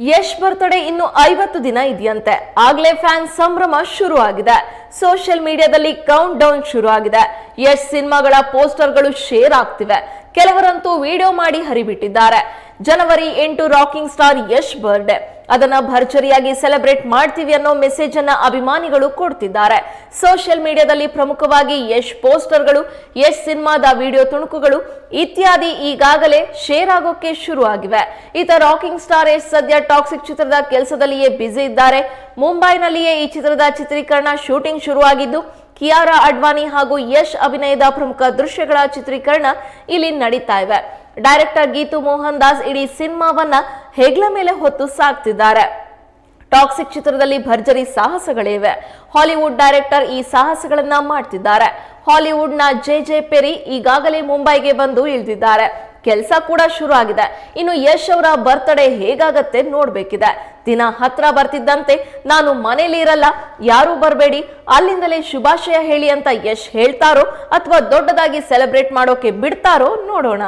Yash birthday ಇನ್ನು ಐವತ್ತು ದಿನ ಇದೆಯಂತೆ. ಆಗ್ಲೇ ಫ್ಯಾನ್ ಸಂಭ್ರಮ ಶುರು ಆಗಿದೆ ಸೋಷಿಯಲ್ ಮೀಡಿಯಾದಲ್ಲಿ ಕೌಂಟ್ ಡೌನ್ ಶುರು ಆಗಿದೆ ಯಶ್ ಸಿನಿಮಾಗಳ ಪೋಸ್ಟರ್ಗಳು ಶೇರ್ ಆಗ್ತಿವೆ. ಕೆಲವರಂತೂ ವಿಡಿಯೋ ಮಾಡಿ ಹರಿಬಿಟ್ಟಿದ್ದಾರೆ. ಜನವರಿ ಎಂಟು ರಾಕಿಂಗ್ ಸ್ಟಾರ್ ಯಶ್ ಬರ್ಡೇ. ಅದನ್ನ ಭರ್ಜರಿಯಾಗಿ ಸೆಲೆಬ್ರೇಟ್ ಮಾಡ್ತೀವಿ ಅನ್ನೋ ಮೆಸೇಜ್ ಅನ್ನ ಅಭಿಮಾನಿಗಳು ಕೊಡ್ತಿದ್ದಾರೆ. ಸೋಷಿಯಲ್ ಮೀಡಿಯಾದಲ್ಲಿ ಪ್ರಮುಖವಾಗಿ ಯಶ್ ಪೋಸ್ಟರ್ಗಳು, ಯಶ್ ಸಿನಿಮಾದ ವಿಡಿಯೋ ತುಣುಕುಗಳು ಇತ್ಯಾದಿ ಈಗಾಗಲೇ ಶೇರ್ ಆಗೋಕೆ ಶುರು ಆಗಿವೆ ಈತ ರಾಕಿಂಗ್ ಸ್ಟಾರ್ ಯಶ್ ಸದ್ಯ ಟಾಕ್ಸಿಕ್ ಚಿತ್ರದ ಕೆಲಸದಲ್ಲಿಯೇ ಬ್ಯುಸಿ ಇದ್ದಾರೆ. ಮುಂಬೈನಲ್ಲಿಯೇ ಈ ಚಿತ್ರದ ಚಿತ್ರೀಕರಣ ಶೂಟಿಂಗ್ ಶುರುವಾಗಿದ್ದು, ಕಿಯಾರಾ ಅಡ್ವಾಣಿ ಹಾಗೂ ಯಶ್ ಅಭಿನಯದ ಪ್ರಮುಖ ದೃಶ್ಯಗಳ ಚಿತ್ರೀಕರಣ ಇಲ್ಲಿ ನಡೀತಾ ಇವೆ. ಡೈರೆಕ್ಟರ್ ಗೀತು ಮೋಹನ್ ದಾಸ್ ಇಡೀ ಸಿನಿಮಾವನ್ನ ಹೆಗ್ಲ ಮೇಲೆ ಹೊತ್ತು ಸಾಕ್ತಿದ್ದಾರೆ. ಟಾಕ್ಸಿಕ್ ಚಿತ್ರದಲ್ಲಿ ಭರ್ಜರಿ ಸಾಹಸಗಳಿವೆ. ಹಾಲಿವುಡ್ ಡೈರೆಕ್ಟರ್ ಈ ಸಾಹಸಗಳನ್ನ ಮಾಡ್ತಿದ್ದಾರೆ. ಹಾಲಿವುಡ್ನ ಜೆ ಜೆ ಪೆರಿ ಈಗಾಗಲೇ ಮುಂಬೈಗೆ ಬಂದು ಇಳಿದಿದ್ದಾರೆ. ಕೆಲಸ ಕೂಡ ಶುರು ಆಗಿದೆ ಇನ್ನು ಯಶ್ ಅವರ ಬರ್ತ್ಡೇ ಹೇಗಾಗತ್ತೆ ನೋಡ್ಬೇಕಿದೆ. ದಿನ ಹತ್ರ ಬರ್ತಿದ್ದಂತೆ ನಾನು ಮನೇಲಿ ಇರಲ್ಲ, ಯಾರು ಬರಬೇಡಿ, ಅಲ್ಲಿಂದಲೇ ಶುಭಾಶಯ ಹೇಳಿ ಅಂತ ಯಶ್ ಹೇಳ್ತಾರೋ ಅಥವಾ ದೊಡ್ಡದಾಗಿ ಸೆಲೆಬ್ರೇಟ್ ಮಾಡೋಕೆ ಬಿಡ್ತಾರೋ ನೋಡೋಣ.